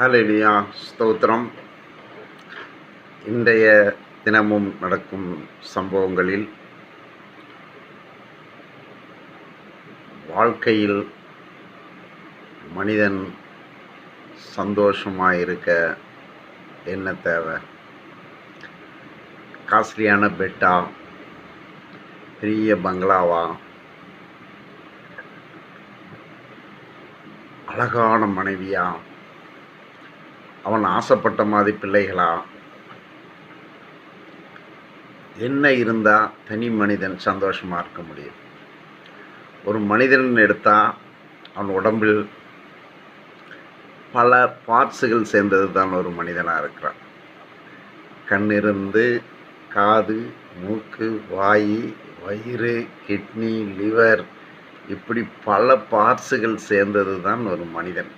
ஹலெலியா ஸ்தோத்திரம். இன்றைய தினமும் நடக்கும் சம்பவங்களில் வாழ்க்கையில் மனிதன் சந்தோஷமாக இருக்க என்ன தேவை? காஸ்ட்லியான பெட்டா பெரிய பங்களாவா? அழகான மனைவியா? அவன் ஆசைப்பட்ட மாதிரி பிள்ளைகளா? என்ன இருந்தால் தனி மனிதன் சந்தோஷமாக இருக்க முடியும்? ஒரு மனிதன் எடுத்தால் அவன் உடம்பில் பல பார்ட்ஸுகள் சேர்ந்தது தான் ஒரு மனிதனாக இருக்கிறான். கண் இருந்து காது மூக்கு வாய் வயிறு கிட்னி லிவர் இப்படி பல பார்ட்ஸுகள் சேர்ந்தது தான் ஒரு மனிதன்.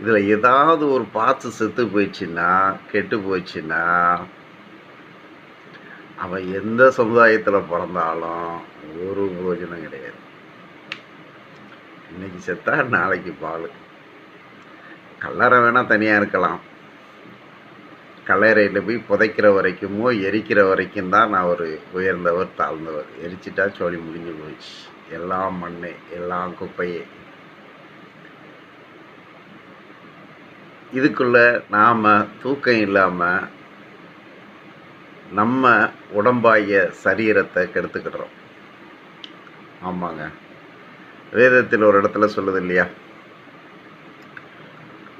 இதில் ஏதாவது ஒரு பார்த்து செத்து போயிடுச்சுன்னா கெட்டு போயிடுச்சுன்னா அவன் எந்த சமுதாயத்தில் பிறந்தாலும் ஒரு பிரயோஜனம் கிடையாது. இன்னைக்கு செத்தா நாளைக்கு பால். கல்லறை வேணால் தனியாக இருக்கலாம். கல்லறையில் போய் புதைக்கிற வரைக்குமோ எரிக்கிற வரைக்கும் தான் நான் ஒரு உயர்ந்தவர் தாழ்ந்தவர். எரிச்சிட்டா சோழி முடிஞ்சு போயிடுச்சு. எல்லாம் மண் எல்லாம் குப்பையே. இதுக்குள்ளே நாம் தூக்கம் இல்லாமல் நம்ம உடம்பாகிய சரீரத்தை கெடுத்துக்கிடுறோம். ஆமாங்க. வேதத்தில் ஒரு இடத்துல சொல்லுது இல்லையா?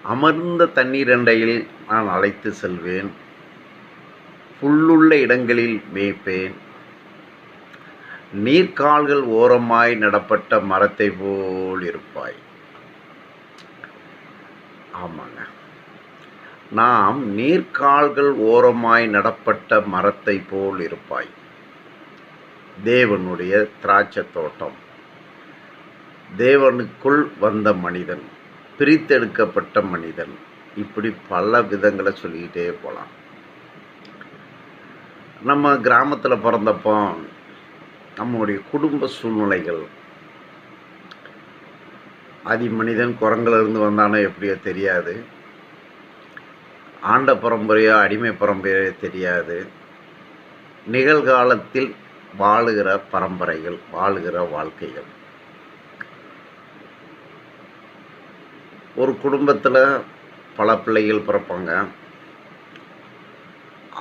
அமர்ந்த தண்ணீர் அண்டையில் நான் அழைத்து செல்வேன். புல்லுள்ள இடங்களில் மேய்ப்பேன். நீர்க்கால்கள் ஓரமாய் நடப்பட்ட மரத்தை போல் இருப்பாய். ஆமாங்க. நாம் நீர்க்கால்கள் ஓரமாய் நடப்பட்ட மரத்தை போல் இருப்பாய். தேவனுடைய திராட்சை தோட்டம். தேவனுக்குள் வந்த மனிதன் பிரித்தெடுக்கப்பட்ட மனிதன் இப்படி பல விதங்களை சொல்லிக்கிட்டே போகலாம் நம்ம கிராமத்தில் பிறந்தப்போ நம்முடைய குடும்ப சூழ்நிலைகள் அதி மனிதன் குரங்கிலிருந்து வந்தானோ எப்படியோ தெரியாது. ஆண்ட பரம்பரையோ அடிமை பரம்பரையோ தெரியாது. நிகழ்காலத்தில் வாழுகிற பரம்பரைகள் வாழுகிற வாழ்க்கைகள். ஒரு குடும்பத்தில் பல பிள்ளைகள் பிறப்பாங்க.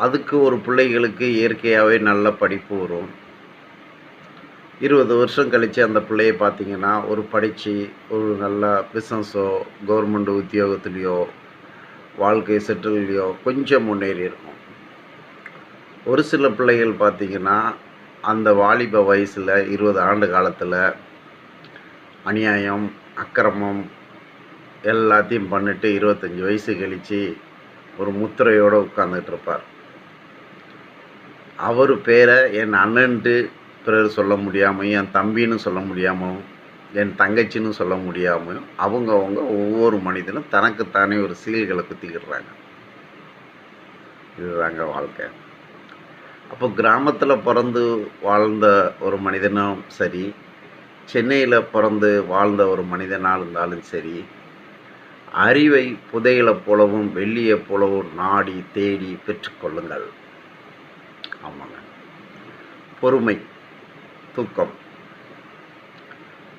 அதுக்கு ஒரு பிள்ளைகளுக்கு இயற்கையாகவே நல்ல படிப்பு வரும். இருபது வருஷம் கழித்து அந்த பிள்ளையை பார்த்திங்கன்னா ஒரு படித்து ஒரு நல்ல பிஸ்னஸோ கவர்மெண்ட் உத்தியோகத்துலேயோ வாழ்க்கை செட்டில்லையோ கொஞ்சம் முன்னேறி இருக்கும் ஒரு சில பிள்ளைகள் பார்த்திங்கன்னா அந்த வாலிப வயசில் இருபது ஆண்டு காலத்தில் அநியாயம் அக்கிரமம் எல்லாத்தையும் பண்ணிட்டு இருபத்தஞ்சி வயசு கழித்து ஒரு முத்திரையோடு உட்காந்துட்டு இருப்பார். அவர் பேரை என் அண்ணன்ட்டு பிறர் சொல்ல முடியாமல் என் தம்பின்னு சொல்ல முடியாமல் என் தங்கச்சின்னு சொல்ல முடியாமல் அவங்கவுங்க ஒவ்வொரு மனிதனும் தனக்குத்தானே ஒரு சீல்களை குத்திக்கிடுறாங்க. இதுதாங்க வாழ்க்கை. அப்போ கிராமத்தில் பிறந்து வாழ்ந்த ஒரு மனிதனும் சரி சென்னையில் பிறந்து வாழ்ந்த ஒரு மனிதனாக இருந்தாலும் சரி அறிவை புதையலை போலவும் வெள்ளியை போலவும் நாடி தேடி பெற்றுக்கொள்ளுங்கள் ஆமாங்க. பொறுமை தூக்கம்.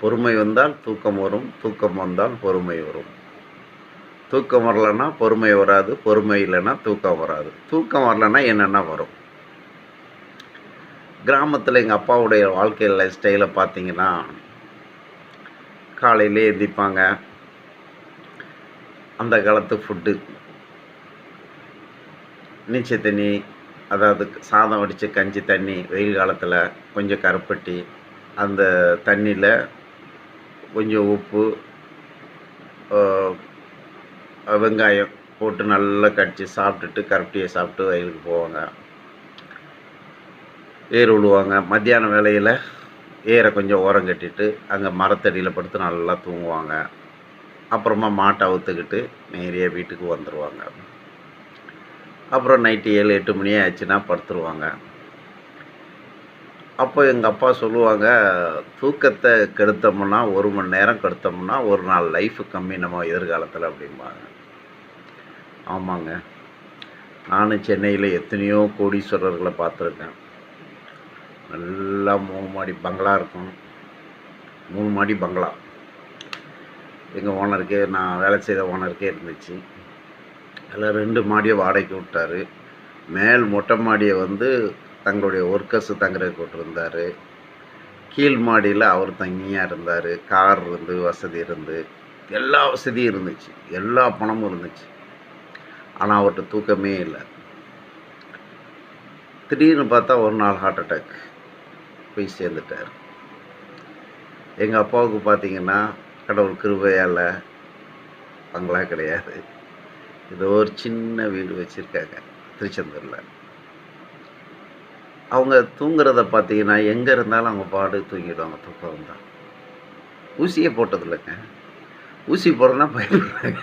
பொறுமை வந்தால் தூக்கம் வரும் தூக்கம் வந்தால் பொறுமை வரும். தூக்கம் வரலன்னா பொறுமை வராது பொறுமை இல்லைன்னா தூக்கம் வராது. தூக்கம் வரலன்னா என்னென்ன வரும்? கிராமத்தில் எங்கள் அப்பாவுடைய வாழ்க்கை லைஃப் ஸ்டைலை பார்த்தீங்கன்னா காலையிலே எந்திப்பாங்க. அந்த காலத்து ஃபுட்டு நீச்சல் தண்ணி அதாவது சாதம் வடித்து கஞ்சி தண்ணி வெயில் காலத்தில் கொஞ்சம் கருப்பட்டி அந்த தண்ணியில் கொஞ்சம் உப்பு வெங்காயம் போட்டு நல்லா கடிச்சு சாப்பிட்டுட்டு கருப்பட்டியை சாப்பிட்டு வயலுக்கு போவாங்க. ஏர் விழுவாங்க மத்தியான வேலையில் ஏரை கொஞ்சம் ஓரம் கட்டிட்டு அங்கே மரத்தடியில் படுத்து நல்லா தூங்குவாங்க. அப்புறமா மாட்டை அவுத்துக்கிட்டு நேரடியாக வீட்டுக்கு வந்துடுவாங்க அப்புறம் நைட்டு ஏழு எட்டு மணி ஆச்சுன்னா படுத்துருவாங்க. அப்போ எங்கள் அப்பா சொல்லுவாங்க தூக்கத்தை கெடுத்தோம்னா ஒரு மணி நேரம் கெடுத்தோம்னா ஒரு நாள் லைஃப் கம்மி நம்ம எதிர்காலத்தில் அப்படிம்பாங்க. ஆமாங்க. நானும் சென்னையில் எத்தனையோ கோடீஸ்வரர்களை பார்த்துருக்கேன். நல்லா மூணு மாடி பங்களா இருக்கும். மூணு மாடி பங்களா. எங்கள் ஓனருக்கே நான் வேலை செய்த ஓனருக்கே இருந்துச்சு. அதில் ரெண்டு மாடியை வாடகைக்கு விட்டார். மேல் மொட்டை மாடியை வந்து தங்களுடைய ஒர்க்கர்ஸ் தங்குறதுக்கு விட்டுருந்தார் கீழ் மாடியில் அவர் தங்கியாக இருந்தார். கார் இருந்து வசதி இருந்து எல்லா வசதியும் இருந்துச்சு. எல்லா பணமும் இருந்துச்சு. ஆனால் அவர்கிட்ட தூக்கமே இல்லை. திடீர்னு பார்த்தா ஒரு நாள் ஹார்ட் அட்டாக் போய் சேர்ந்துட்டார். எங்கள் அப்பாவுக்கு பார்த்தீங்கன்னா கடவுள் கிருபையால் பங்களா கிடையாது. ஏதோ ஒரு சின்ன வீடு வச்சுருக்காங்க. திருச்செந்தூரில். அவங்க தூங்குறத பார்த்தீங்கன்னா எங்கே இருந்தாலும் அவங்க பாடு தூங்கிடுவாங்க தூக்கம் வந்தால் ஊசியே போட்டதில்லைங்க. ஊசி போடுறதுனா பயப்படுறாங்க.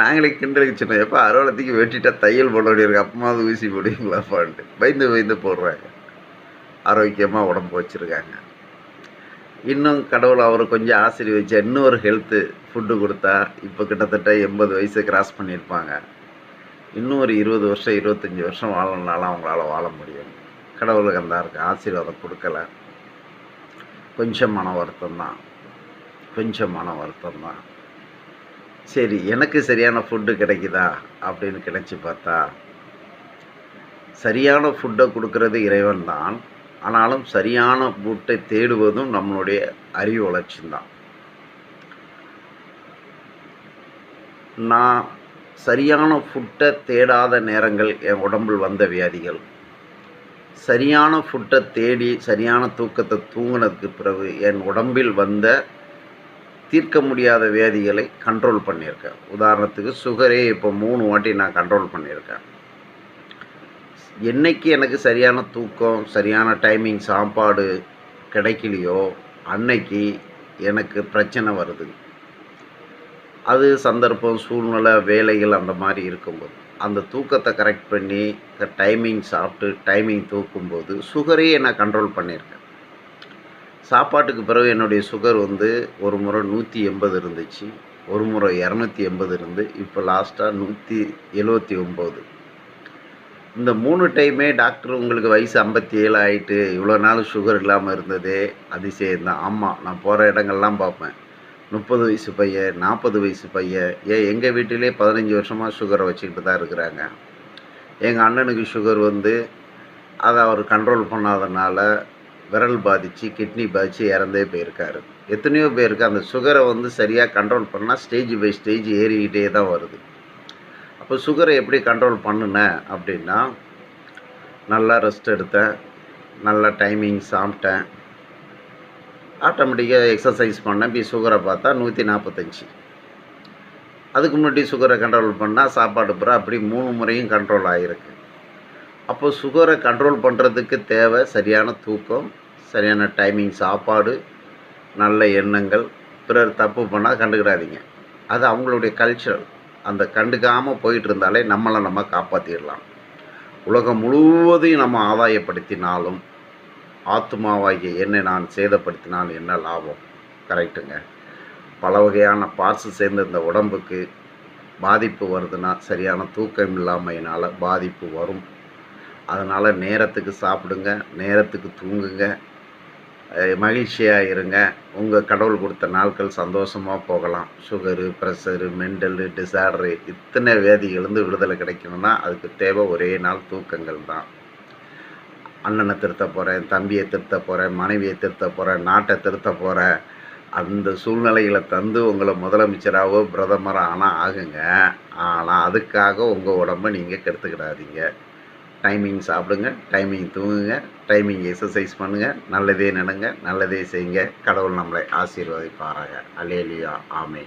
நாங்களே கிண்டலுக்கு சின்ன எப்போ அறுவலத்துக்கு வெட்டிட்டா தையல் போட வேண்டியிருக்கு அப்பமாவது ஊசி போடுவீங்களாப்பான்ட்டு. பயந்து பயந்து போடுறாங்க. ஆரோக்கியமாக உடம்பு வச்சுருக்காங்க. இன்னும் கடவுள் அவர் கொஞ்சம் ஆசீர்வதிச்சா இன்னொரு ஹெல்த்து ஃபுட்டு கொடுத்தா இப்போ கிட்டத்தட்ட எண்பது வயசு கிராஸ் பண்ணியிருப்பாங்க. இன்னும் ஒரு இருபது வருஷம் இருபத்தஞ்சி வருஷம் வாழணுனாலும் அவங்களால வாழ முடியும். கடவுளுக்கு அந்த இருக்கு ஆசீர்வாதம் கொடுக்கல. கொஞ்சம் மன வருத்தம் தான். கொஞ்சம் மன வருத்தம் தான். சரி எனக்கு சரியான ஃபுட்டு கிடைக்குதா? அப்படின்னு கிடைச்சி பார்த்தா சரியான ஃபுட்டை கொடுக்கறது இறைவன் தான். ஆனாலும் சரியான ஃபுட்டை தேடுவதும் நம்மளுடைய அறிவு வளர்ச்சி தான் நான் சரியான ஃபுட்டை தேடாத நேரங்கள் என் உடம்பில் வந்த வியாதிகள். சரியான ஃபுட்டை தேடி சரியான தூக்கத்தை தூங்கினதுக்கு பிறகு என் உடம்பில் வந்த தீர்க்க முடியாத வியாதிகளை கண்ட்ரோல் பண்ணியிருக்கேன். உதாரணத்துக்கு சுகரே இப்போ மூணு வாட்டி நான் கண்ட்ரோல் பண்ணியிருக்கேன். என்னைக்கு எனக்கு சரியான தூக்கம் சரியான டைமிங் சாப்பாடு கிடைக்கலையோ அன்னைக்கு எனக்கு பிரச்சனை வருது. அது சந்தர்ப்பம் சூழ்நிலை வேலைகள் அந்த மாதிரி இருக்கும்போது அந்த தூக்கத்தை கரெக்ட் பண்ணி டைமிங் சாப்பிட்டு டைமிங் தூக்கும்போது சுகரையே நான் கண்ட்ரோல் பண்ணியிருக்கேன் சாப்பாட்டுக்கு பிறகு என்னுடைய சுகர் வந்து ஒரு முறை நூற்றி எண்பது இருந்துச்சு ஒரு முறை இரநூத்தி எண்பது இருந்து இப்போ லாஸ்ட்டாக நூற்றி எழுவத்தி ஒம்பது இந்த மூணு டைமே டாக்டர் உங்களுக்கு வயசு ஐம்பத்தி ஏழு ஆகிட்டு இவ்வளோ நாள் சுகர் இல்லாமல் இருந்ததே அதிசயம்தான். ஆமாம் நான் போகிற இடங்கள்லாம் பார்ப்பேன். முப்பது வயசு பையன் நாற்பது வயசு பையன். ஏன் எங்கள் வீட்டிலே பதினஞ்சு வருஷமாக சுகரை வச்சுக்கிட்டு தான் இருக்கிறாங்க. எங்கள் அண்ணனுக்கு சுகர் வந்து அதை அவர் கண்ட்ரோல் பண்ணாதனால விரல் பாதித்து கிட்னி பாதித்து இறந்தே போயிருக்காரு. எத்தனையோ பேருக்கு அந்த சுகரை வந்து சரியாக கண்ட்ரோல் பண்ணால் ஸ்டேஜ் பை ஸ்டேஜ் ஏறிக்கிட்டே தான் வருது. அப்போ சுகரை எப்படி கண்ட்ரோல் பண்ணுனேன் அப்படின்னா நல்லா ரெஸ்ட் எடுத்தேன் நல்லா டைமிங் சாப்பிட்டேன். ஆட்டோமேட்டிக்காக எக்ஸசைஸ் பண்ணேன். இப்போ சுகரை பார்த்தா நூற்றி நாற்பத்தஞ்சி அதுக்கு முன்னாடி சுகரை கண்ட்ரோல் பண்ணால் சாப்பாடு பூரா அப்படி மூணு முறையும் கண்ட்ரோல் ஆகிருக்கு அப்போது சுகரை கண்ட்ரோல் பண்ணுறதுக்கு தேவை சரியான தூக்கம் சரியான டைமிங் சாப்பாடு நல்ல எண்ணங்கள். பிறர் தப்பு பண்ணால் கண்டுக்கிடாதீங்க. அது அவங்களுடைய கல்ச்சர் அந்த கண்டுக்காமல் போயிட்டு இருந்தாலே நம்மளை நம்ம காப்பாற்றிடலாம் உலகம் முழுவதையும் நம்ம ஆதாயப்படுத்தினாலும் ஆத்மாவாகிய என்னை நான் சேதப்படுத்தினால் என்ன லாபம்? கரெக்டுங்க. பல வகையான பார்ட்ஸு சேர்ந்த இந்த உடம்புக்கு பாதிப்பு வருதுன்னா சரியான தூக்கம் இல்லாமையினால் பாதிப்பு வரும். அதனால் நேரத்துக்கு சாப்பிடுங்க நேரத்துக்கு தூங்குங்க மகிழ்ச்சியாக இருங்க. உங்கள் கடவுள் கொடுத்த நாட்கள் சந்தோஷமாக போகலாம். சுகரு ப்ரெஷரு மென்டலு டிசார்டரு இத்தனை வேதியிலேருந்து விடுதலை கிடைக்கணும்னா அதுக்கு தேவை ஒரே நாள் தூக்கங்கள் தான். அண்ணனை திருத்த போகிறேன் தம்பியை திருத்த போகிறேன் மனைவியை திருத்த போகிறேன் நாட்டை திருத்த போகிறேன் அந்த சூழ்நிலைகளை தந்து உங்களை முதலமைச்சராகவோ பிரதமராக ஆனால் ஆகுங்க. ஆனால் அதுக்காக உங்கள் உடம்பை நீங்கள் கெடுத்துக்கிடாதீங்க. டைமிங் சாப்பிடுங்க டைமிங் தூங்குங்க டைமிங் எக்ஸசைஸ் பண்ணுங்கள் நல்லதே நினைங்க நல்லதே செய்யுங்க. கடவுள் நம்மளை ஆசீர்வதிப்பாராங்க அலேலியா ஆமை